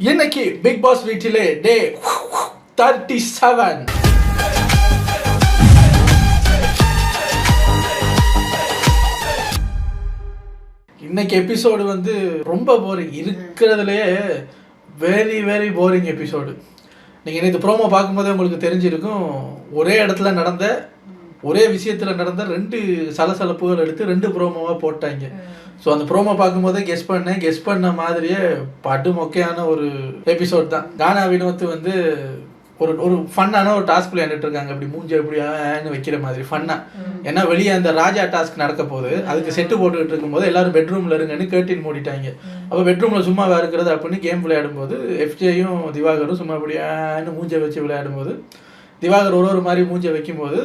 இன்னைக்கு big pass வீட்டிலே day thirty seven இன்னைக்கு எபிசோடு வந்து ரொம்ப போரிங் இருக்கிறதுலையே வெரி வெரி போரிங் எபிசோடு நீங்கள் இந்த ப்ரோமோ பார்க்கும்போதே உங்களுக்கு தெரிஞ்சிருக்கும் ஒரே இடத்துல நடந்த ஒரே விஷயத்தில் நடந்த ரெண்டு சலசலப்புகள் எடுத்து ரெண்டு ப்ரோமோவாக போட்டாங்க. ஸோ அந்த ப்ரோமோ பார்க்கும்போதே கெஸ் பண்ணேன். கெஸ் பண்ண மாதிரியே படு மொக்கையான ஒரு எபிசோட் தான். கானா வினோத் வந்து ஒரு ஒரு ஃபன்னான ஒரு டாஸ்க் விளையாண்டுட்டு இருக்காங்க. அப்படி மூஞ்ச எப்படி ஆன்னு வைக்கிற மாதிரி ஃபன்னா ஏன்னா வெளியே அந்த ராஜா டாஸ்க் நடக்க போகுது. அதுக்கு செட்டு போட்டுக்கிட்டு இருக்கும்போது எல்லாரும் பெட்ரூம்ல இருங்கன்னு கேட்டின் மூடிட்டாங்க. அப்போ பெட்ரூம்ல சும்மாவா இருக்கிறது அப்படின்னு கேம் விளையாடும்போது எஃப்ஜேயும் திவாகரும் சும்மா அப்படி ஆன்னு மூஞ்ச வச்சு விளையாடும்போது திவாகர் ஒரு ஒரு மாதிரி மூஞ்ச வைக்கும்போது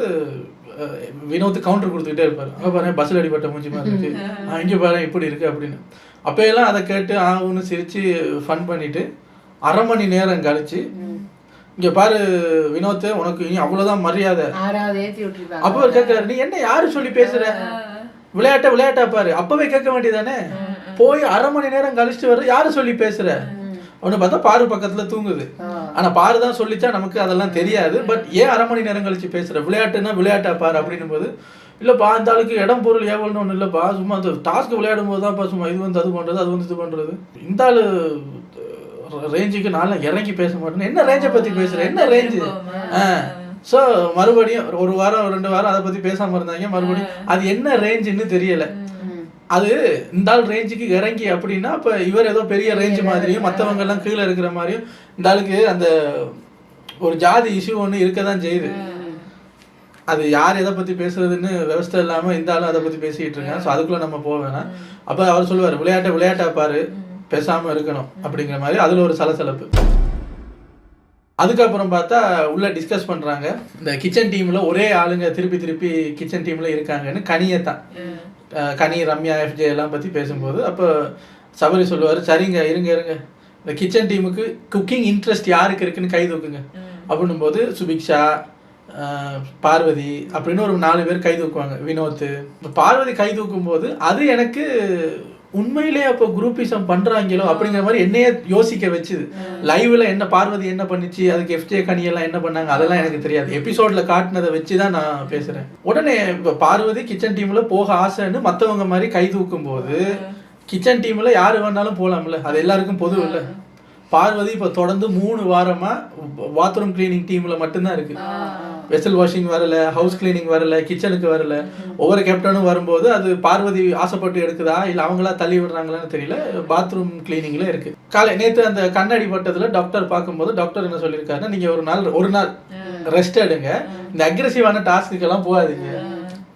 வினோத் கவுண்டர் கொடுத்துக்கிட்டே இருப்பாரு. அங்கே பாருங்க பஸ்ஸில் அடிபட்ட மூஞ்சி மாதிரி இருக்கு. இங்க பாரு இப்படி இருக்கு அப்படின்னு. அப்போயெல்லாம் அதை கேட்டு ஆகுன்னு சிரிச்சு ஃபன் பண்ணிட்டு அரை மணி நேரம் கழிச்சு இங்க பாரு வினோத் உனக்கு இனி அவ்வளவுதான் மரியாதை. அப்ப அவர் கேட்கிறாரு நீ என்ன யாரு சொல்லி பேசுற? விளையாட்ட விளையாட்டா பாரு. அப்பவே கேட்க வேண்டியதானே போய் அரை மணி நேரம் கழிச்சுட்டு வர யாரு சொல்லி பேசுற? அவனு பார்த்தா பாரு பக்கத்துல தூங்குது. ஆனா பாரு தான் சொல்லிச்சா நமக்கு அதெல்லாம் தெரியாது. பட் ஏன் அரை மணி நேரம் கழிச்சு பேசுற? விளையாட்டுன்னா விளையாட்டா பாரு அப்படின்னும் போது இல்லப்பா அந்த ஆளுக்கு இடம் பொருள் ஏவல்னு ஒண்ணு இல்லப்பா சும்மா அந்த டாஸ்க் விளையாடும் போது தான்ப்பா சும்மா இது வந்து அது பண்றது அது வந்து இது பண்றது. இந்த ஆளு ரேஞ்சுக்கு நான் இறங்கி பேச மாட்டேன் என்ன ரேஞ்சை பத்தி பேசுற? என்ன ரேஞ்சு ஸோ மறுபடியும் ஒரு வாரம் ரெண்டு வாரம் அதை பத்தி பேசாம இருந்தாங்க. மறுபடியும் அது என்ன ரேஞ்சுன்னு தெரியல. அது இந்த ஆள் ரேஞ்சுக்கு இறங்கி அப்படின்னா அப்ப இவர் ஏதோ பெரிய ரேஞ்ச் மாதிரியும் மத்தவங்க எல்லாம் கீழே இருக்கிற மாதிரியும் இந்த ஆளுக்கு அந்த ஒரு ஜாதி இஷ்யூ ஒன்று இருக்க தான் செய்யுது அது யார் எதை பத்தி பேசுறதுன்னு விவஸ்தை இல்லாம இந்த ஆளும் அதை பத்தி பேசிட்டு இருக்கான் ஸோ அதுக்குள்ள நம்ம போக வேணாம். அப்ப அவர் சொல்லுவார் விளையாட்டை விளையாட்டா பாரு. பேசாம இருக்கணும். அப்படிங்கிற மாதிரி. அதுல ஒரு சலசலப்பு. அதுக்கப்புறம் பார்த்தா உள்ள டிஸ்கஸ் பண்றாங்க. இந்த கிச்சன் டீம்ல ஒரே ஆளுங்க திருப்பி திருப்பி கிச்சன் டீம்ல இருக்காங்கன்னு கனியை தான். கனி ரம்யா எஃப்ஜே எல்லாம் பத்தி பேசும்போது அப்போ சபரி சொல்லுவாரு சரிங்க இருங்க இருங்க. இந்த கிச்சன் டீமுக்கு குக்கிங் இன்ட்ரெஸ்ட் யாருக்கு இருக்குன்னு கை தூக்குங்க. அப்படின்னும் போது சுபிக்ஷா பார்வதி அப்படின்னு ஒரு நாலு பேர் கை தூக்குவாங்க. வினோத் இப்ப பார்வதி கை தூக்கும் போது அது எனக்கு உண்மையிலே அப்போ குரூப்பிசம் பண்றாங்களோ அப்படிங்கிற மாதிரி என்னையே யோசிக்க வச்சுது. லைவ்ல என்ன பார்வதி என்ன பண்ணுச்சு அதுக்கு எஃப்ஜே கனி எல்லாம் என்ன பண்ணாங்க அதெல்லாம் எனக்கு தெரியாது. எபிசோட்ல காட்டினதை வச்சு தான் நான் பேசுறேன். உடனே இப்ப பார்வதி கிச்சன் டீம்ல போக ஆசைன்னு மத்தவங்க மாதிரி கை தூக்கும் போது கிச்சன் டீம்ல யாரு வேணாலும் போலாம்ல. அது எல்லாருக்கும் பொது இல்ல. பார்வதி இப்ப தொடர்ந்து மூணு வாரமா பாத்ரூம் கிளீனிங் டீம்ல மட்டும்தான் இருக்கு. வெசல் வாஷிங் வரல ஹவுஸ் கிளீனிங் வரல கிச்சனுக்கு வரல. ஒவ்வொரு கேப்டனும் வரும்போது அது பார்வதி ஆசைப்பட்டு எடுக்குதா இல்ல அவங்களா தள்ளி விடுறாங்களான்னு தெரியல பாத்ரூம் கிளீனிங்ல இருக்கு. காலை நேத்து அந்த கண்ணாடி பட்டத்துல டாக்டர் பார்க்கும்போது டாக்டர் என்ன சொல்லியிருக்காருன்னா நீங்க ஒரு நாள் ஒரு நாள் ரெஸ்ட் எடுங்க. இந்த அக்ரெசிவான டாஸ்க்கு எல்லாம் போகாதீங்க.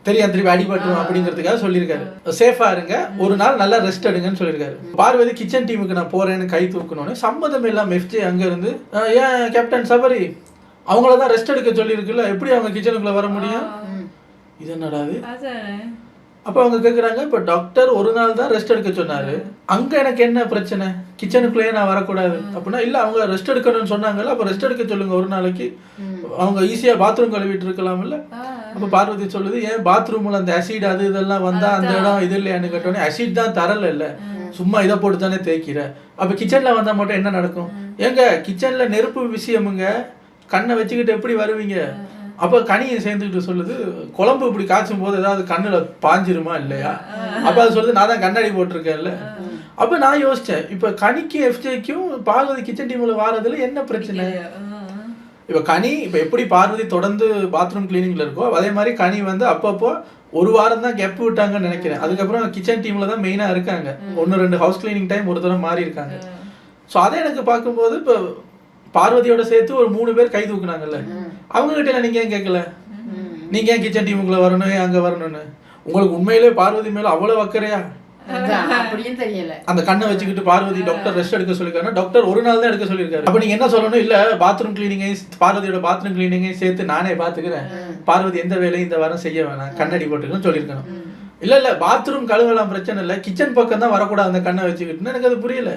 தெரியும் திருப்பி அடிபட்டுரும் அப்படிங்கிறதுக்காக சொல்லியிருக்காரு. சேஃபா இருங்க. ஒரு நாள் நல்லா ரெஸ்ட் எடுங்கன்னு சொல்லியிருக்காரு. பார்வதி கிச்சன் டீமுக்கு நான் போறேன்னு கை தூக்கணும்னு சம்மதம் இல்லாம எஃப்ஜே அங்க இருந்து "அஹ், ஏன் கேப்டன் சபரி அவங்கள தான் ரெஸ்ட் எடுக்க சொல்லியிருக்குல்ல? எப்படி அவங்க கிச்சனுக்குள்ள வர முடியும்? இது என்னடா இது? அப்போ அவங்க கேட்குறாங்க இப்போ டாக்டர் ஒரு நாள் தான் ரெஸ்ட் எடுக்க சொன்னாரு. அங்க எனக்கு என்ன பிரச்சனை? கிச்சனுக்குள்ளேயே நான் வரக்கூடாது. அப்படின்னா இல்ல அவங்க ரெஸ்ட் எடுக்கணும்னு சொன்னாங்கல்ல அப்போ ரெஸ்ட் எடுக்க சொல்லுங்க ஒரு நாளைக்கு. அவங்க ஈஸியா பாத்ரூம் கழுவிட்டு இருக்கலாம்ல. அப்போ பார்வதி சொல்லுது ஏன் பாத்ரூம்ல அந்த அசிட் அது இதெல்லாம் வந்தா அந்த இடம் இது இல்லையான்னு கேட்டோன்னே அசிட் தான் தரல இல்ல. சும்மா இதை போட்டு தானே தேய்க்கிற. அப்ப கிச்சன்ல வந்தா மட்டும் என்ன நடக்கும்? ஏங்க கிச்சன்ல நெருப்பு விஷயமுங்க. கண்ணை வச்சுக்கிட்டு எப்படி வருவீங்க? அப்ப கனியை சேர்ந்துக்கிட்டு சொல்லுது குழம்பு இப்படி காய்ச்சும் போது ஏதாவது கண்ணுல பாஞ்சிருமா இல்லையா? அப்ப அது சொல்லுது நான் தான் கண்ணாடி போட்டிருக்கேன்ல. அப்ப நான் யோசிச்சேன் இப்ப கனிக்கு எஃப்ஜேக்கும் பார்வதி கிச்சன் டீம்ல வாரதுல என்ன பிரச்சனை? இப்ப கனி இப்ப எப்படி பார்வதி தொடர்ந்து பாத்ரூம் கிளீனிங்ல இருக்கோ அதே மாதிரி கனி வந்து அப்பப்போ ஒரு வாரம் தான் கெப் விட்டாங்கன்னு நினைக்கிறேன். அதுக்கப்புறம் கிச்சன் டீம்ல தான் மெயினா இருக்காங்க. ஒன்னு ரெண்டு ஹவுஸ் கிளீனிங் டைம் ஒரு தடவை மாறி இருக்காங்க ஸோ அதை எனக்கு பார்க்கும்போது இப்போ பார்வதியோட சேர்த்து ஒரு மூணு பேர் கை தூக்குனாங்கல்ல. அவங்க கிட்ட நீங்க ஏன் கேட்கல? நீங்க ஏன் கிச்சன் டீமுக்குள்ள வரணும் ஏன் அங்க வரணும்னு? உங்களுக்கு உண்மையிலே பார்வதி மேல அவ்வளவு அக்கறையா? அந்த கண்ணை வச்சுக்கிட்டு பார்வதி டாக்டர் ரெஸ்ட் எடுக்க சொல்லிருக்காரு டாக்டர் ஒரு நாள் தான் எடுக்க சொல்லியிருக்காரு. அப்ப நீங்க என்ன சொல்லணும்? இல்ல பாத்ரூம் கிளீனிங்கையும் பார்வதியோட பாத்ரூம் கிளீனிங்கையும் சேர்த்து நானே பாத்துக்கிறேன். பார்வதி எந்த வேலையும் இந்த வாரம் செய்ய வேணாம். கண்ணாடி போட்டுக்கணும் சொல்லியிருக்கணும். இல்ல இல்ல பாத்ரூம் கழுவலாம் பிரச்சனை இல்ல. கிச்சன் பக்கம் தான் வரக்கூடாது அந்த கண்ணை வச்சுக்கிட்டுன்னு எனக்கு அது புரியல.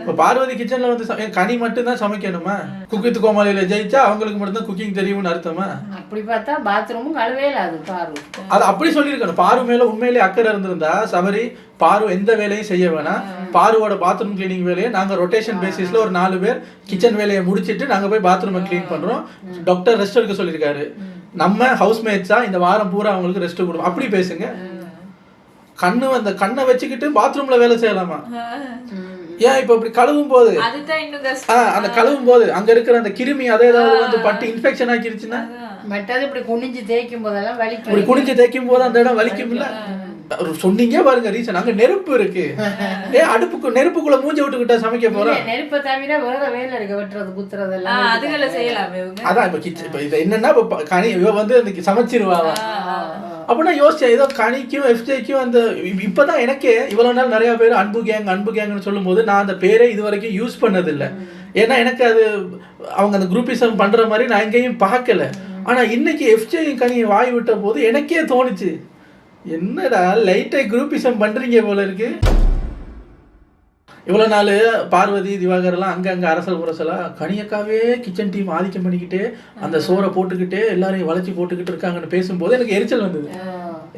இப்ப பார்வதி கிச்சன்ல வந்து கனி மட்டும் தான் சமைக்கணுமா குக்கித்து கோமாளியில ஜெயிச்சா அவங்களுக்கு மட்டும் தான் குக்கிங் தெரியும்னு அர்த்தமா? அப்படி பார்த்தா பாத்ரூமும் கழுவே இல்லை அது பாரு. அது அப்படி சொல்லியிருக்கணும். பாரு மேல உண்மையிலேயே அக்கறை இருந்திருந்தா சபரி பாரு எந்த வேலையும் செய்ய வேணாம். பாருவோட பாத்ரூம் கிளீனிங் வேலையை நாங்க ரொட்டேஷன் பேசிஸ்ல ஒரு நாலு பேர் கிச்சன் வேலையை முடிச்சிட்டு நாங்க போய் பாத்ரூமை க்ளீன் பண்றோம். டாக்டர் ரெஸ்ட் எடுக்க சொல்லியிருக்காரு. நம்ம ஹவுஸ்மேட்ஸா இந்த வாரம் பூரா அவங்களுக்கு ரெஸ்ட் கொடுக்கும் அப்படி பேசுங்க. கண்ணு அந்த கண்ணை வச்சுக்கிட்டு பாத்ரூம்ல வேலை செய்யலாமா? ஏன் இப்ப இப்படி கழுவும் போது அந்த கழுவும் போது அங்க இருக்கிற அந்த கிருமி அதே ஏதாவது வந்து பட்டு இன்ஃபெக்ஷன் ஆக்கிருச்சுன்னா? மற்றது இப்படி குனிஞ்சு தேய்க்கும் போதெல்லாம் இப்படி வலிக்கும் குனிஞ்சு தேய்க்கும் போது அந்த இடம் வலிக்கும்ல? சொன்னீங்க பாருங்க ரீசன். அங்க நெருப்பு இருக்கு. ஏ அடுப்புக்கு நெருப்புக்குள்ள மூஞ்ச விட்டுக்கிட்டா சமைக்க போறோம் நெருப்பை தவிர வேற வேலை இருக்கு வெட்டுறது குத்துறது எல்லாம் அதுகளை செய்யலாமே அதான் இப்ப கிச்சன் இப்ப இது என்னன்னா இப்ப கனி இவ வந்து அந்த சமைச்சிருவாங்க அப்படின்னா யோசிச்சேன் ஏதோ கனிக்கும் எஃப்ஜேக்கும் அந்த இப்பதான் எனக்கே இவ்வளவு நாள் நிறைய பேர் அன்பு கேங் அன்பு கேங்னு சொல்லும்போது நான் அந்த பேரே இது வரைக்கும் யூஸ் பண்ணது இல்ல ஏன்னா எனக்கு அது அவங்க அந்த குரூப்பிசம் பண்ற மாதிரி நான் எங்கேயும் பார்க்கல. ஆனா இன்னைக்கு எஃப்ஜேயும் கனியை வாய் விட்ட போது எனக்கே தோணுச்சு. என்னடா லைட்டை குரூப்பிசம் பண்றீங்க போல இருக்கு. இவ்வளோ நாள் பார்வதி திவாகர்லாம் அங்கே அங்கே அரசல் புரசலா கனியக்காவே கிச்சன் டீம் ஆதிக்கம் பண்ணிக்கிட்டு அந்த சோறை போட்டுக்கிட்டு எல்லாரையும் வளைச்சி போட்டுக்கிட்டு இருக்காங்கன்னு பேசும்போது எனக்கு எரிச்சல் வந்தது.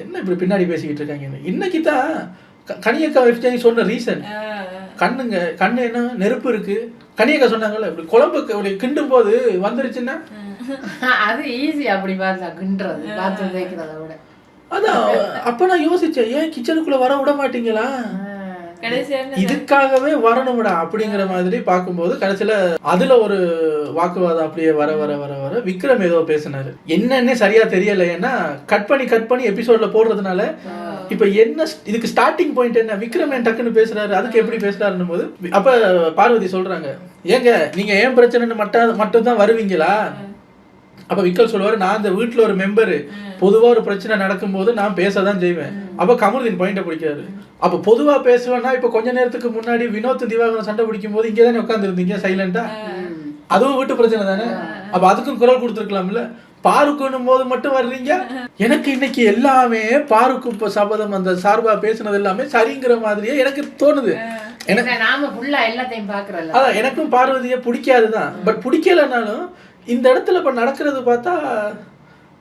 என்ன இப்படி பின்னாடி பேசிக்கிட்டு இருக்காங்க இன்னைக்கு தான் கனியக்கா வெப்சைட் சொன்ன ரீசன் கண்ணுங்க கண்ணு என்ன? நெருப்பு இருக்கு. கனியக்கா சொன்னாங்கல்ல இப்படி குழம்புக்கு இப்படி கிண்டும் போது வந்துருச்சுன்னா? அது ஈஸி அப்படி பார்த்தா கிண்டுறது தேய்க்கிறத விட. அதான் அப்ப நான் யோசிச்சேன் ஏன் கிச்சனுக்குள்ள வர விட மாட்டீங்களா? இதுக்காகவே வரணும்டா அப்படிங்கிற மாதிரி பார்க்கும்போது கடைசியில அதுல ஒரு வாக்குவாதம் அப்படியே வர வர வர வர விக்ரம் ஏதோ பேசினாரு. என்னன்னே சரியா தெரியல. ஏன்னா கட் பண்ணி கட் பண்ணி எபிசோட்ல போடுறதுனால இப்ப என்ன இதுக்கு ஸ்டார்டிங் பாயிண்ட் என்ன? விக்ரம் ஏன் டக்குன்னு பேசுறாரு? அதுக்கு எப்படி பேசுறாருன்னும் போது அப்ப பார்வதி சொல்றாங்க ஏங்க நீங்க ஏன் பிரச்சனைன்னு மட்டும் மட்டும் தான் வருவீங்களா அப்ப விக்கல் சொல்லுவாரு நான் இந்த வீட்டுல ஒரு மெம்பரு பொதுவா ஒரு பிரச்சனை நடக்கும்போது நான் பேச தான் செய்வேன் அப்ப கமருதீன் பாயிண்ட பிடிக்காரு அப்ப பொதுவா பேசுவேன்னா இப்ப கொஞ்ச நேரத்துக்கு முன்னாடி வினோத் திவாகரன் சண்டை பிடிக்கும் போது இங்கே தானே உட்கார்ந்து இருந்தீங்க சைலண்டா அதுவும் வீட்டு பிரச்சனை தானே? அப்ப அதுக்கும் குரல் கொடுத்துருக்கலாம்ல. பாருக்குன்னும் போது மட்டும் வர்றீங்க? எனக்கு இன்னைக்கு எல்லாமே பாருக்கு இப்ப சபதம் அந்த சார்பா பேசுனது எல்லாமே சரிங்கிற மாதிரியே எனக்கு தோணுது. எனக்கு நாம ஃபுல்லா எல்லாத்தையும் பாக்குறோம்ல. அதான் எனக்கும் பார்வதியை பிடிக்காதுதான். பட் பிடிக்கலனாலும் இந்த இடத்துல இப்ப நடக்கிறது பார்த்தா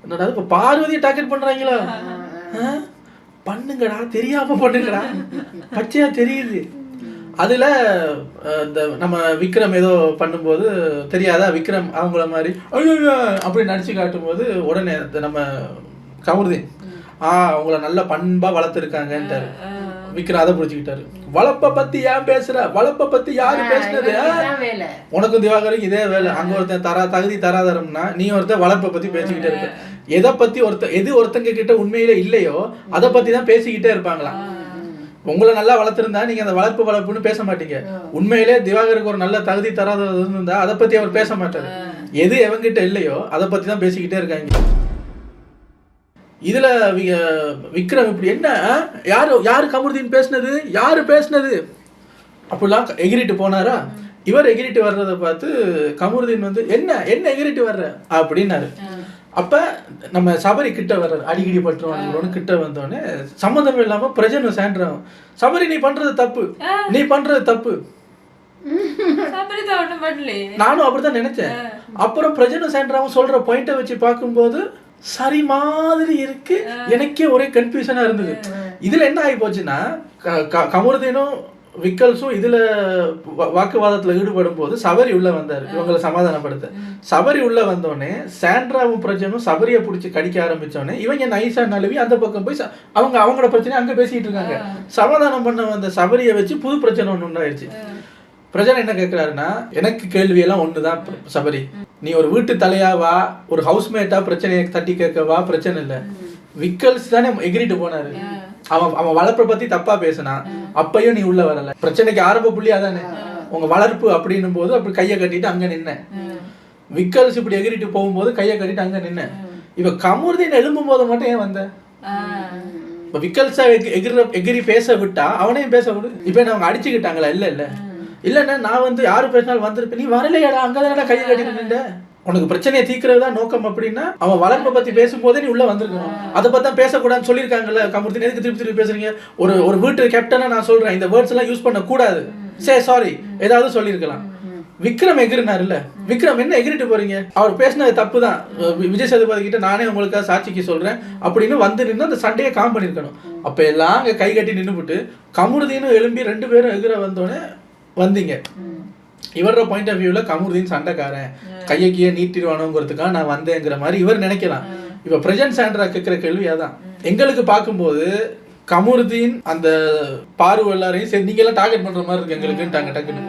என்னடா இப்ப பார்வதியை டார்கெட் பண்றாங்களா? ஆ? பண்ணுங்கடா தெரியாம பண்ணுங்கடா. பச்சையா தெரியுது. அதுல இந்த நம்ம விக்ரம் ஏதோ பண்ணும்போது தெரியாதா விக்ரம் அவங்கள மாதிரி ஐயோ அப்படி நடிச்சு காட்டும்போது உடனே நம்ம கமருதீன் ஆ அவங்கள நல்ல பண்பா வளர்த்துருக்காங்கன்ட்டாரு. விக்ரம் அதை புடிச்சுக்கிட்டாரு. வளப்ப பத்தி ஏன் பேசுற? வளப்ப பத்தி யாரு பேசுனது? உனக்கும் திவாகருக்கு இதே வேலை. அங்க ஒருத்தன் தரா தகுதி தராதரம்னா நீ ஒருத்தன் வளர்ப்பை பத்தி பேசிக்கிட்டே இருக்க. எதை பத்தி ஒருத்த எது ஒருத்தங்க கிட்ட உண்மையில இல்லையோ அதை பத்தி தான் பேசிக்கிட்டே இருப்பாங்களாம் உங்களை நல்லா வளர்த்திருந்தா நீங்க அந்த வளர்ப்பு வளர்ப்புன்னு பேச மாட்டீங்க. உண்மையிலே திவாகருக்கு ஒரு நல்ல தகுதி தராத இருந்தா அதை பத்தி அவர் பேச மாட்டாரு. எது எவங்கிட்ட இல்லையோ அதை பத்தி தான் பேசிக்கிட்டே இருக்காங்க. இதுல விக்ரம் இப்படி என்ன? யாரு யாரு கமருதீன் பேசுனது? யாரு பேசுனது? அப்படிலாம் எகிரிட்டு போனாரா? இவர் எகிரிட்டு வர்றதை பார்த்து கமருதீன் வந்து என்ன என்ன எகிரிட்டு வர்ற? அப்படின்னாரு. அப்ப நம்ம சபரி கிட்ட வர்றாரு. அடிக்கடி பட்டுருவாங்க கிட்ட வந்தோடனே சம்மந்தம் இல்லாம பிரஜனும் சேண்ட்ராவும் சபரி நீ பண்றது தப்பு. நீ பண்றது தப்பு. நானும் அப்படிதான் நினைச்சேன். அப்புறம் பிரஜனும் சேண்ட்ராவும் சொல்ற பாயிண்ட்டை வச்சு பார்க்கும்போது சரி மாதிரி இருக்கு. எனக்கே ஒரே கன்ஃபியூஷனா இருந்தது. இதுல என்ன ஆகி போச்சுன்னா கமருதீனும் விக்கல்ஸும் இதுல வாக்குவாதத்துல ஈடுபடும் போது சபரி உள்ள வந்தாரு. இவங்களை சமாதானப்படுத்த. சபரி உள்ள வந்தோடனே சாண்ட்ராவும் பிரஜனும் சபரியை பிடிச்சி கடிக்க ஆரம்பிச்சோடனே இவங்க நைஸா நழுவி அந்த பக்கம் போய் அவங்க அவங்களோட பிரச்சனை அங்க பேசிட்டு இருக்காங்க. சமாதானம் பண்ண வந்த சபரியை வச்சு புது பிரச்சனை ஒண்ணு உண்டாயிருச்சு. பிரஜன் என்ன கேட்கிறாருன்னா எனக்கு கேள்வி எல்லாம் ஒண்ணுதான் பிர- சபரி. நீ ஒரு வீட்டு தலையா வா ஒரு ஹவுஸ்மேட்டா பிரச்சனையை தட்டி கேட்க வா பிரச்சனை இல்ல. விக்கல்ஸ் தானே எகிரிட்டு போனாரு. அவன் அவன் வளர்ப்பை பத்தி தப்பா பேசினான் அப்பயும் நீ உள்ள வரல. பிரச்சனைக்கு ஆரம்ப புள்ளியா தானே? உங்க வளர்ப்பு அப்படின்னும் போது அப்படி கையை கட்டிட்டு அங்க நின்ன. விக்கல்ஸ் இப்படி எகிரிட்டு போகும்போது கையை கட்டிட்டு அங்க நின்ன. இவ கமுர்தீன் எழும்பும் போது மட்டும் ஏன் வந்த? இப்ப விக்கல்ஸா எகி- எகிற எகிரி பேச விட்டா அவனையும் பேச விடு. இப்ப அவங்க அடிச்சுக்கிட்டாங்களா? இல்ல இல்ல. இல்லன்னா நான் வந்து யாரு பேசினாலும் வந்திருப்பேன். நீ வரலையாடா அங்கதானடா கையை கட்டிட்டு நின்ற உனக்கு பிரச்சனையை தீர்க்கிறது தான் நோக்கம் அப்படின்னா அவன் வளர்ப்பை பத்தி பேசும்போதே நீ உள்ள வந்திருக்கணும். அதை பத்தி தான் பேசக்கூடாதுன்னு சொல்லியிருக்காங்கல்ல கமுர்த்தின் எதுக்கு திருப்பி திருப்பி பேசுறீங்க? ஒரு ஒரு வீட்டு கேப்டனா நான் சொல்றேன் இந்த வேர்ட்ஸ் எல்லாம் யூஸ் பண்ண கூடாது சரி ஏதாவது சொல்லியிருக்கலாம். விக்ரம் எகிரினாருல்ல விக்ரம் என்ன எகிரிட்டு போறீங்க? அவர் பேசினது தப்பு தான் விஜய் சேதுபதி கிட்ட நானே உங்களுக்காக சாட்சிக்கு சொல்றேன் அப்படின்னு வந்து நின்று அந்த சண்டையை காம் பண்ணிருக்கணும் அப்ப எல்லாம் அங்க கை கட்டி நின்றுபிட்டு கமுருதீனும் எழும்பி ரெண்டு பேரும் எகிர வந்தோடனே வந்தீங்க. இவரோட பாயிண்ட் ஆஃப் வியூல கமுருதீன் சண்டைக்காரன். கையை கீழே நீட்டிடுவானோங்கிறதுக்காக நான் வந்தேங்கிற மாதிரி இவர் நினைக்கலாம். இப்ப பிரஜன் சாண்ட்ரா கேட்கிற கேள்வி அதான். எங்களுக்கு பார்க்கும்போது கமுருதீன் அந்த பார்வை எல்லாரையும் சரி நீங்க எல்லாம் டார்கெட் பண்ற மாதிரி இருக்கு எங்களுக்குன்ட்டாங்க டக்குன்னு.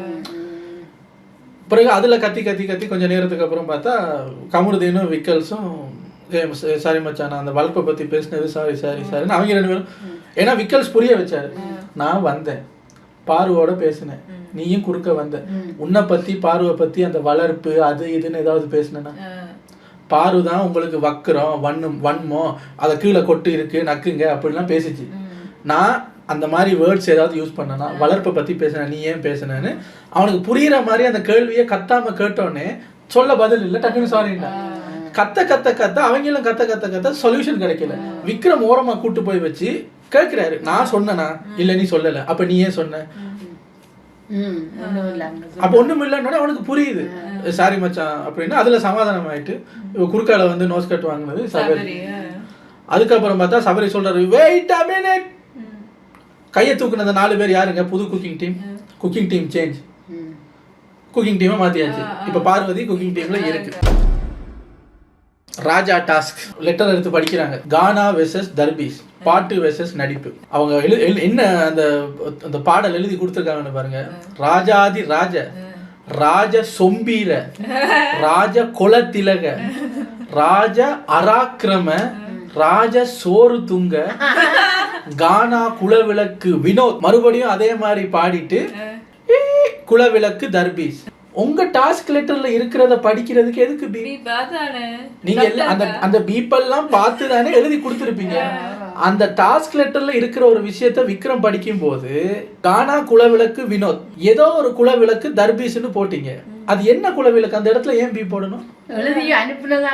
பிறகு அதுல கத்தி கத்தி கத்தி கொஞ்சம் நேரத்துக்கு அப்புறம் பார்த்தா கமுருதீனும் விக்கல்ஸும் சாரி மச்சான் அந்த வளர்ப்பை பத்தி பேசினது சாரி சாரி சாரின்னு அவங்க ரெண்டு பேரும். ஏன்னா விக்கல்ஸ் புரிய வச்சாரு. நான் வந்தேன். பார்வோட பேசினேன். நீயும் குறுக்க வந்த. உன்னை பத்தி பார்வை பத்தி அந்த வளர்ப்பு அது இதுன்னு ஏதாவது பேசினேன்னா பாரு தான் உங்களுக்கு வக்கரம் வன்னும் வன்மம் அதை கீழே கொட்டு இருக்கு நக்குங்க அப்படிலாம் பேசிச்சு. நான் அந்த மாதிரி வேர்ட்ஸ் ஏதாவது யூஸ் பண்ணனா வளர்ப்பை பத்தி பேசினேன் நீ ஏன் பேசுனேன்னு அவனுக்கு புரியுற மாதிரி அந்த கேள்வியை கத்தாம கேட்டோடனே சொல்ல பதில் இல்லை டக்குன்னு சாரிண்டா கத்த கத்த கத்த அவங்களும் கத்த கத்த கத்த சொல்யூஷன் கிடைக்கல. விக்ரம் ஓரமா கூட்டு போய் வச்சு கேட்கிறாரு நான் சொன்னனா? இல்ல நீ சொல்லல. அப்ப நீ ஏன் சொன்ன? அப்ப ஒண்ணும் இல்லைன்னு அவனுக்கு புரியுது. சாரி மச்சான் அப்படின்னு அதுல சமாதானம் ஆயிட்டு குறுக்கால வந்து நோஸ் கட் வாங்கினது சபரி. அதுக்கப்புறம் பார்த்தா சபரி சொல்றாரு வெயிட் அ மினிட் கையை தூக்குன அந்த நாலு பேர் யாருங்க? புது cooking team cooking team change cooking டீமை மாத்தியாச்சு. இப்ப பார்வதி குக்கிங் டீம்ல இருக்கு. ராஜா டாஸ்க். லெட்டர் எடுத்து படிக்கிறாங்க. கானா வெர்சஸ் தர்பீஸ். பாட்டு வெர்சஸ் நடிப்பு. அவங்க எழு எழு- என்ன அந்த அந்த பாடல் எழுதி கொடுத்துருக்காங்கன்னு பாருங்க. ராஜாதி ராஜ. ராஜ சொம்பீர. ராஜ குலத்திலக ராஜ அராக்கிரம. ராஜ சோறு துங்க. கானா குலவிளக்கு வினோத். மறுபடியும் அதே மாதிரி பாடிட்டு குலவிளக்கு தர்பீஸ். உங்க டாஸ்க் லெட்டர்ல இருக்கிறத படிக்கிறதுக்கு எதுக்கு பி நீ பார்த்தானே நீங்க அந்த அந்த பீப்பெல்லாம் பார்த்து தானே எழுதி கொடுத்துருப்பீங்க. அந்த டாஸ்க் லெட்டர்ல இருக்கிற ஒரு விஷயத்த விக்ரம் படிக்கும் போது கானா குலவிளக்கு வினோத் ஏதோ ஒரு குலவிளக்கு தர்பீஸ்னு போட்டீங்க. அது என்ன குலவிளக்கு? அந்த இடத்துல ஏன் பி போடணும்? எழுதி எழுதி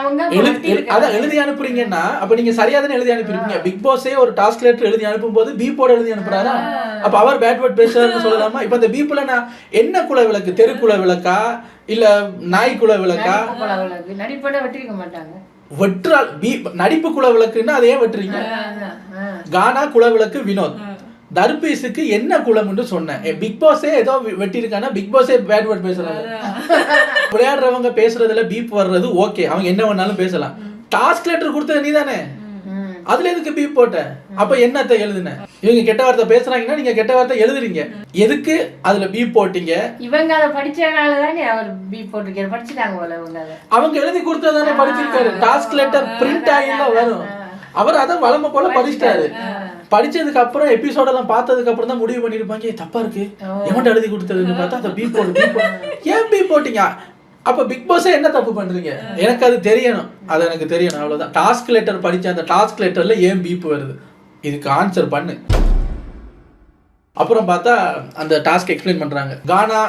மாத்திருக்காங்க. அதான் எழுதி அனுப்புறீங்கன்னா அப்ப நீங்க சரியா தானே எழுதி அனுப்பிருப்பீங்க பிக் பாஸே ஒரு டாஸ்க் லெட்டர் எழுதி அனுப்பும்போது பி போட எழுதி அனுப்புறாரா? அப்ப அவர் பேட் வேர்ட் பேசுறாருன்னு சொல்லலாமா? இப்ப இந்த பீப்புல நான் என்ன குல விளக்கு தெரு குல விளக்கா இல்ல நாய் குல விளக்கா நடிப்பட வெட்டிருக்க மாட்டாங்க. வெற்றால் பி நடிப்பு குல விளக்குன்னா அதை ஏன் வெட்டுறீங்க. கானா குல விளக்கு வினோத் தர்பீஸுக்கு என்ன குலம்னு சொன்னேன். பிக் பாஸே ஏதோ வெட்டியிருக்கானா பிக் பாஸே பேட் வேர்ட் பேசுறாங்க விளையாடுறவங்க பேசுறதுல பீப் வர்றது ஓகே அவங்க என்ன வேணாலும் பேசலாம். டாஸ்க் லெட்டர் கொடுத்தது நீதானே? ம். அதுல எதுக்கு பீப் போட்ட அப்ப என்னத்தை எழுதுன இவங்க கெட்ட வார்த்தை பேசுறாங்கன்னா நீங்க கெட்ட வார்த்தை எழுதுறீங்க. எதுக்கு அதுல பீப் போட்டீங்க? இவங்க அதை படிச்சதுனால தானே அவர் பி போட்டிருக்காரு. படிச்சுட்டாங்க போல அவங்க எழுதி கொடுத்ததானே படிச்சிருக்காரு. டாஸ்க் லெட்டர் பிரிண்ட் ஆகிலாம் வரும். அவர் அதை வளமை போல படிச்சிட்டாரு. படிச்சதுக்கு அப்புறம் எபிசோட் எல்லாம் பார்த்ததுக்கு அப்புறம் தான் முடிவு பண்ணிருப்பாங்க "ஏய், தப்பா இருக்கு. எவன்ட்ட எழுதி கொடுத்ததுன்னு பார்த்தா அந்த பீ போடு பீ போடு ஏன் பீ போட்டீங்க அப்ப பிக் பாஸே என்ன தப்பு பண்றீங்க? எனக்கு அது தெரியணும். அது எனக்கு தெரியணும். அவ்வளவுதான். டாஸ்க் லெட்டர் படிச்ச அந்த டாஸ்க் லெட்டர்ல ஏன் பீப் வருது? இதுக்கு ஆன்சர் பண்ணு. அப்புறம் பார்த்தா அந்த டாஸ்க் எக்ஸ்பிளைன் பண்றாங்க. கானா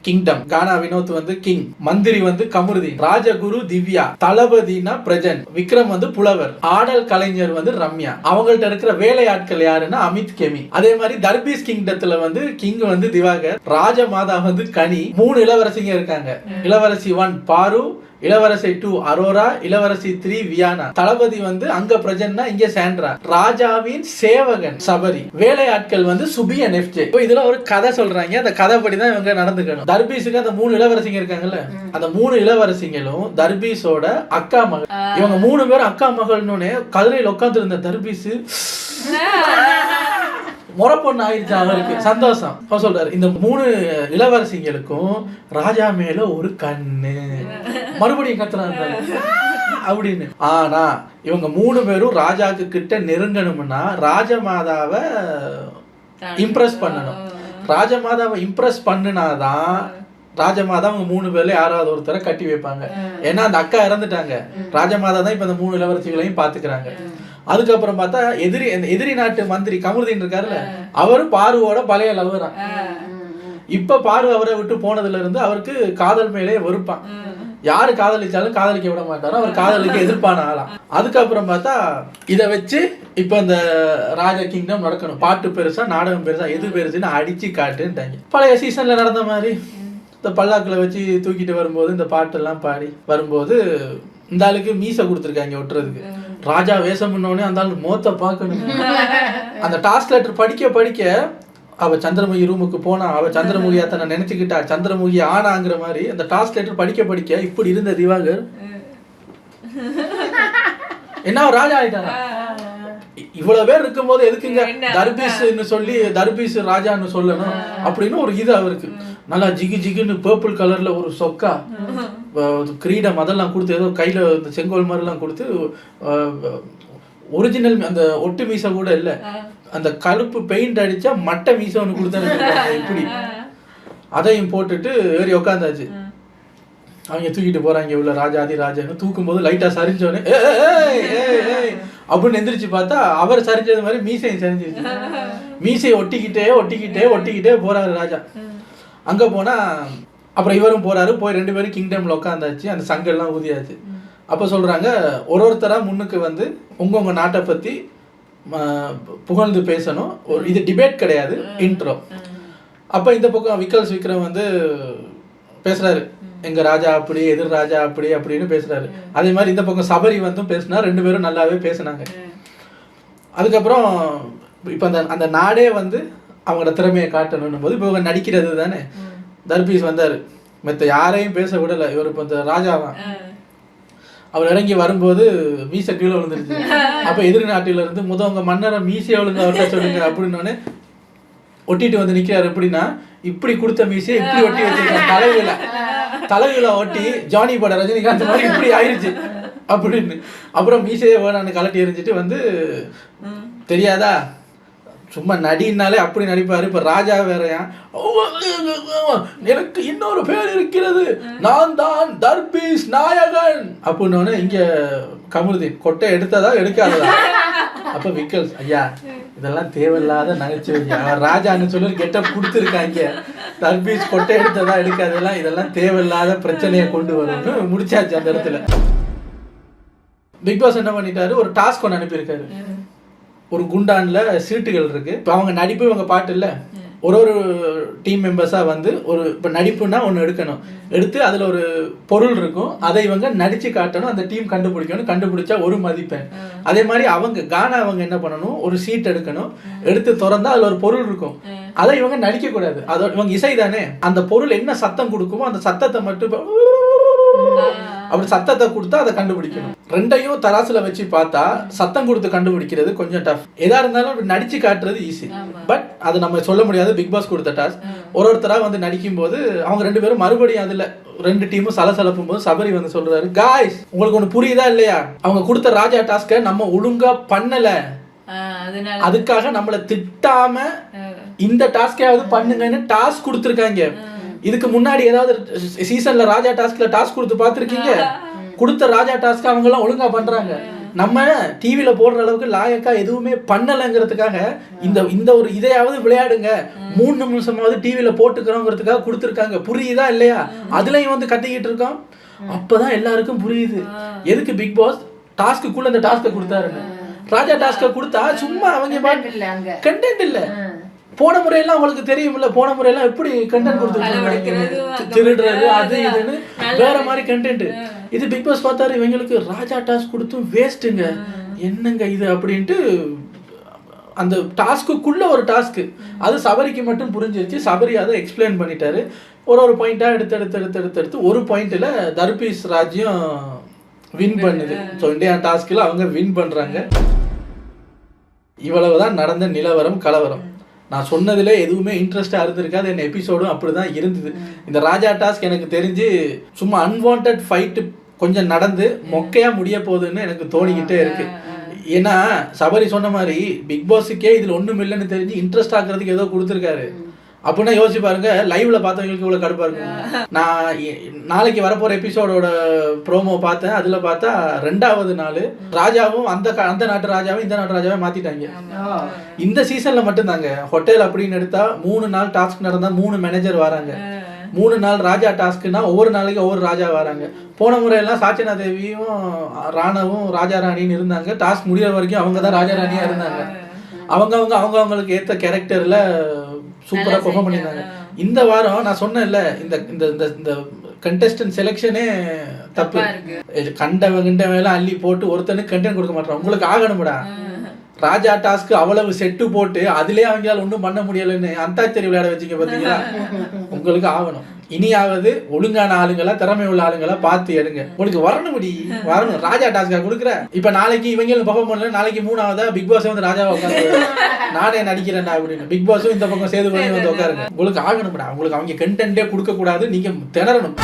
கிங்டம் கானா வினோத் வந்து கிங் மந்திரி வந்து கமருதீன். ராஜகுரு திவ்யா. தளபதினா பிரஜன். விக்ரம் வந்து புலவர். ஆடல் கலைஞர் வந்து ரம்யா. அவங்கள்ட்ட இருக்கிற வேலையாட்கள் யாருன்னா அமித் கெமி. அதே மாதிரி தர்பீஸ் கிங்டத்துல வந்து கிங் வந்து திவாகர். ராஜமாதா வந்து கனி. மூணு இளவரசிங்க இருக்காங்க. இளவரசி ஒன் பாரு இளவரசி டூ அரோரா. இளவரசி த்ரீ வியானா. தளபதி வந்து அங்க பிரஜன்னா இங்க சாண்ட்ரா. ராஜாவின் சேவகன் சபரி. வேலையாட்கள் வந்து சுபியன் எஃப்ஜே இப்போ இதுல ஒரு கதை சொல்றாங்க. அந்த கதைப்படி தான் இவங்க நடந்துக்கணும். தர்பீஸுக்கு அந்த மூணு இளவரசிங்க இருக்காங்கல்ல? அந்த மூணு இளவரசிங்களும் தர்பீஸோட அக்கா மகள். இவங்க மூணு பேரும் அக்கா மகள்னு கதிரையில் உட்கார்ந்து இருந்த தர்பீஸ் முறை பொண்ணு ஆயிடுச்சு அவருக்கு சந்தோஷம் சொல்றாரு இந்த மூணு இளவரசிங்களுக்கும் ராஜா மேல ஒரு கண்ணு. மறுபடியும் கத்துறாங்க அப்படின்னு. ஆனா இவங்க மூணு பேரும் ராஜாக்கு கிட்ட நெருங்கணும்னா ராஜமாதாவை இம்ப்ரெஸ் பண்ணணும். ராஜமாதாவை இம்ப்ரெஸ் பண்ணுனாதான் ராஜமாதா அவங்க மூணு பேர்ல யாராவது ஒருத்தரை கட்டி வைப்பாங்க. ஏன்னா அந்த அக்கா இறந்துட்டாங்க. ராஜமாதா தான் இப்ப இந்த மூணு இளவரசிகளையும் பாத்துக்கிறாங்க. அதுக்கப்புறம் பார்த்தா எதிரி எதிரி நாட்டு மந்திரி கமருதீன் இருக்காருல்ல அவரு பாருவோட பழைய லவரா இப்ப பாரு அவரை விட்டு போனதுல இருந்து அவருக்கு காதல் மேலே வெறுப்பான். யாரு காதலிச்சாலும் காதலிக்க விட மாட்டாரோ அவர் காதலிக்க எதிர்ப்பான ஆளாம் அதுக்கப்புறம் பார்த்தா இதை வச்சு இப்போ இந்த ராஜா கிங்டம் நடக்கணும். பாட்டு பெருசா நாடகம் பெருசா எது பெருசுன்னு அடிச்சு காட்டுன்ட்டாங்க. பழைய சீசன்ல நடந்த மாதிரி இந்த பல்லாக்கில் வச்சு தூக்கிட்டு வரும்போது இந்த பாட்டெல்லாம் பாடி வரும்போது இந்த ஆளுக்கு மீசை கொடுத்துருக்காங்க ஒட்டுறதுக்கு. ராஜா வேஷம் பண்ணோடனே அந்த ஆள் மோத்த பார்க்கணும். அந்த டாஸ்க் லெட்டர் படிக்க படிக்க அவ சந்திரமுகி ரூமுக்கு போனா அவ சந்திரமுகியா தன்னை நினைச்சுக்கிட்டா சந்திரமுகி ஆனாங்கிற மாதிரி அந்த டாஸ்க் லெட்டர் படிக்க படிக்க இப்படி இருந்த திவாகர். என்ன ராஜா ஆயிட்டானா இ- இவ்வளவு பேர் இருக்கும்போது எதுக்குங்க? தர்பீஸ்னு சொல்லி தர்பீஸ் ராஜான்னு சொல்லணும். அப்படின்னு ஒரு இது அவருக்கு. நல்லா ஜிகு ஜிகுன்னு பர்பிள் கலர்ல ஒரு சொக்கா. கிரீடம் அதெல்லாம் கொடுத்து ஏதோ கையில இந்த செங்கோல் மாதிரிலாம் கொடுத்து ஒரிஜினல் அந்த ஒட்டு மீசை கூட இல்ல. அந்த கருப்பு பெயிண்ட் அடிச்சா மட்டை மீசை ஒன்று கொடுத்தாங்க இப்படி அதையும் போட்டுட்டு ஏறி உக்காந்தாச்சு. அவங்க தூக்கிட்டு போறாங்க உள்ள ராஜாதி ராஜான்னு தூக்கும் போது லைட்டா சரிஞ்சோடனே "ஏய், ஏய், ஏய்" அப்படின்னு எந்திரிச்சு பார்த்தா அவர் சரிஞ்சது மாதிரி மீசையும் சரிஞ்சிருச்சு. மீசையை ஒட்டிக்கிட்டே ஒட்டிக்கிட்டே ஒட்டிக்கிட்டே போறாரு ராஜா. அங்க போனா அப்புறம் இவரும் போறாரு போய் ரெண்டு பேரும் கிங்டம்ல உட்காந்தாச்சு அந்த சங்கெல்லாம் ஊதியாச்சு. அப்ப சொல்றாங்க ஒரு ஒருத்தரா முன்னுக்கு வந்து உங்க உங்க நாட்டை பத்தி புகழ்ந்து பேசணும். ஒரு இது டிபேட் கிடையாது இன்ட்ரோ அப்ப இந்த பக்கம் விக்கல்ஸ் விக்ரம் வந்து பேசுறாரு. எங்க ராஜா அப்படி எதிர் ராஜா அப்படி அப்படின்னு பேசுறாரு. அதே மாதிரி இந்த பக்கம் சபரி வந்தும் பேசினா ரெண்டு பேரும் நல்லாவே பேசுனாங்க. அதுக்கப்புறம் இப்போ அந்த அந்த நாடே வந்து அவங்களோட திறமையை காட்டணும் போது இப்போ இவங்க நடிக்கிறது தானே தர்பீஸ் வந்தாரு. மத்த யாரையும் பேச விடல. இவர் இப்போ இந்த ராஜாவான் அவர் இறங்கி வரும்போது மீசை கீழே விழுந்துருச்சு. அப்ப எதிர் நாட்டில இருந்து முத உங்க மன்னரை மீசையை ஒழுங்கா அவர்கிட்ட சொல்லுங்க அப்படின்னோடனே ஒட்டிட்டு வந்து நிக்கிறாரு. எப்படின்னா இப்படி கொடுத்த மீசையை இப்படி ஒட்டி வச்சிருக்காங்க தலைவில தலைவில ஒட்டி ஜானி பட ரஜினிகாந்த் மாதிரி இப்படி ஆயிருச்சு. அப்படின்னு. அப்புறம் மீசையை வேணான்னு கலட்டி எறிஞ்சிட்டு வந்து தெரியாதா? சும்மா நடினாலே அப்படி நடிப்பாரு. இப்ப ராஜா வேறயா எனக்கு இன்னொரு பேர் இருக்கிறது. நான் தான் தர்பீஸ் நாயகன். அப்படின்னு இங்க கமருதீன் கொட்டை எடுத்ததா எடுக்காததா? அப்ப விக்கல்ஸ் ஐயா இதெல்லாம் தேவையில்லாத நகைச்சுவை. ராஜான்னு சொல்லி கெட்டப் கொடுத்துருக்காங்க தர்பீஸ் கொட்டை எடுத்ததா எடுக்காததெல்லாம் இதெல்லாம் தேவையில்லாத பிரச்சனையை கொண்டு வரும்னு முடிச்சாச்சு அந்த இடத்துல. பிக் பாஸ் என்ன பண்ணிட்டாரு? ஒரு டாஸ்க் ஒன்று அனுப்பியிருக்காரு. ஒரு குண்டான்ல சீட்டுகள் இருக்கு. இப்போ அவங்க நடிப்பு இவங்க பாட்டு இல்ல. ஒரு ஒரு டீம் மெம்பர்ஸா வந்து ஒரு இப்போ நடிப்புனா ஒன்று எடுக்கணும். எடுத்து அதுல ஒரு பொருள் இருக்கும். அதை இவங்க நடிச்சு காட்டணும். அந்த டீம் கண்டுபிடிக்கணும். கண்டுபிடிச்சா ஒரு மதிப்பெண். அதே மாதிரி அவங்க கானா அவங்க என்ன பண்ணணும்? ஒரு சீட் எடுக்கணும். எடுத்து திறந்தா அதுல ஒரு பொருள் இருக்கும். அதை இவங்க நடிக்க கூடாது. அதோட இவங்க இசை தானே அந்த பொருள் என்ன சத்தம் கொடுக்குமோ அந்த சத்தத்தை மட்டும் அப்படி சத்தத்தை கொடுத்தா அதை கண்டுபிடிக்கணும். ரெண்டையும் தராசுல வச்சு பார்த்தா சத்தம் கொடுத்து கண்டுபிடிக்கிறது கொஞ்சம் டஃப் எதா இருந்தாலும் அப்படி நடிச்சு காட்டுறது ஈஸி பட் அது நம்ம சொல்ல முடியாது பிக் பாஸ் கொடுத்த டாஸ்க் ஒரு ஒருத்தரா வந்து நடிக்கும் போது அவங்க ரெண்டு பேரும் மறுபடியும் அதுல ரெண்டு டீமும் சலசலப்பும் போது சபரி வந்து சொல்றாரு காய்ஸ் உங்களுக்கு ஒண்ணு புரியுதா இல்லையா? அவங்க கொடுத்த ராஜா டாஸ்க நம்ம ஒழுங்கா பண்ணல. அதுக்காக நம்மள திட்டாம இந்த டாஸ்கையாவது பண்ணுங்கன்னு டாஸ்க் கொடுத்துருக்காங்க. இதுக்கு முன்னாடி ஏதாவது சீசன்ல ராஜா டாஸ்க்ல டாஸ்க் கொடுத்து பார்த்துருக்கீங்க? கொடுத்த ராஜா டாஸ்க் அவங்க எல்லாம் ஒழுங்கா பண்றாங்க. நம்ம டிவில போடுற அளவுக்கு லாயக்கா எதுவுமே பண்ணலைங்கிறதுக்காக இந்த இந்த ஒரு இதையாவது விளையாடுங்க. மூணு நிமிஷமாவது டிவில போட்டுக்கிறோங்கிறதுக்காக கொடுத்துருக்காங்க. புரியுதா இல்லையா? அதுலயும் வந்து கத்திக்கிட்டு இருக்கோம். அப்பதான் எல்லாருக்கும் புரியுது. எதுக்கு பிக் பாஸ் டாஸ்க்குள்ள இந்த டாஸ்க்கை கொடுத்தாருன்னு? ராஜா டாஸ்க்கை கொடுத்தா சும்மா அவங்க கண்டென்ட் இல்ல போன முறையெல்லாம் உங்களுக்கு தெரியும்ல போன முறையெல்லாம் எப்படி கண்டென்ட் கொடுத்துருக்காங்க? திருடுறது அது இதுன்னு வேற மாதிரி கண்டென்ட் இது பிக் பாஸ் பார்த்தாரு இவங்களுக்கு ராஜா டாஸ்க் கொடுத்தும் வேஸ்ட்டுங்க என்னங்க இது அப்படின்ட்டு அந்த டாஸ்க்குள்ள ஒரு டாஸ்க் அது சபரிக்கு மட்டும் புரிஞ்சிருச்சு. சபரி அதை எக்ஸ்பிளைன் பண்ணிட்டாரு. ஒரு ஒரு பாயிண்டா எடுத்து எடுத்து எடுத்து எடுத்து எடுத்து ஒரு பாயிண்ட்ல தர்பீஸ் ராஜ்யம் வின் பண்ணுது. ஸோ இந்தியா டாஸ்க்ல அவங்க வின் பண்றாங்க. இவ்வளவுதான் நடந்த நிலவரம் கலவரம். நான் சொன்னதுல எதுவுமே இன்ட்ரெஸ்டா இருந்திருக்காது. என் எபிசோடும் அப்படிதான் இருந்தது. இந்த ராஜா டாஸ்க் எனக்கு தெரிஞ்சு சும்மா அன்வான்ட் ஃபைட்டு கொஞ்சம் நடந்து மொக்கையா முடிய போகுதுன்னு எனக்கு தோணிக்கிட்டே இருக்கு. ஏன்னா சபரி சொன்ன மாதிரி பிக் பாஸுக்கே இதுல ஒண்ணும் இல்லைன்னு தெரிஞ்சு இன்ட்ரெஸ்ட் ஆக்குறதுக்கு ஏதோ கொடுத்துருக்காரு. அப்படின்னா யோசிச்சு பாருங்க லைவ்ல பார்த்தவங்களுக்கு இவ்வளவு கடுப்பா இருக்கும். நான் நாளைக்கு வரப்போற எபிசோடோட ப்ரோமோ பார்த்தேன். அதுல பார்த்தா ரெண்டாவது நாள் ராஜாவும் அந்த க- அந்த நாட்டு ராஜாவும் இந்த நாட்டு ராஜாவும் மாத்திட்டாங்க. இந்த சீசன்ல மட்டும்தாங்க. ஹோட்டல் அப்படின்னு எடுத்தா மூணு நாள் டாஸ்க் நடந்தா மூணு மேனேஜர் வராங்க. மூணு நாள் ராஜா டாஸ்க்குனா ஒவ்வொரு நாளைக்கு ஒவ்வொரு ராஜா வராங்க. போன முறையெல்லாம் சாச்சனா தேவியும் ராணாவும் ராஜா ராணின்னு இருந்தாங்க. டாஸ்க் முடியிற வரைக்கும் அவங்க தான் ராஜா ராணியா இருந்தாங்க. அவங்க அவங்க அவங்க அவங்களுக்கு ஏத்த கேரக்டர்ல சூப்பரா நல்லா பெர்ஃபார்ம். பண்ணியிருந்தாங்க. இந்த வாரம் நான் சொன்னேன்ல இந்த இந்த இந்த இந்த கண்டெஸ்டன்ட் செலெக்ஷனே தப்பு. கண்டவன் கிண்டவன் எல்லாம் அள்ளி போட்டு ஒருத்தனுக்கு கண்டென்ட் கொடுக்க மாட்டான் உங்களுக்கு ஆகணும்டா. ராஜா டாஸ்க்கு அவ்வளவு செட்டு போட்டு அதுலயே அவங்களால ஒண்ணும் பண்ண முடியலன்னு அந்தாச்சரி விளையாட வச்சீங்க பாத்தீங்களா? உங்களுக்கு ஆகணும். இனியாவது ஒழுங்கான ஆளுங்களா திறமை உள்ள ஆளுங்களா பார்த்து எடுங்க. உங்களுக்கு வரணும் முடி. வரணும். ராஜா டாஸ்கா கொடுக்குற. இப்ப நாளைக்கு இவங்களும் பர்ஃபார்ம் பண்ணல நாளைக்கு மூணாவதா பிக் பாஸ் வந்து ராஜாவை உட்காந்து நானே நடிக்கிறேன்டா அப்படின்னு. பிக் பாஸும் இந்த பக்கம் சேது பண்ணி வந்து உட்காருங்க. உங்களுக்கு ஆகணும்டா. உங்களுக்கு அவங்க கண்டென்ட்டே கொடுக்க கூடாது நீங்க திணறணும்.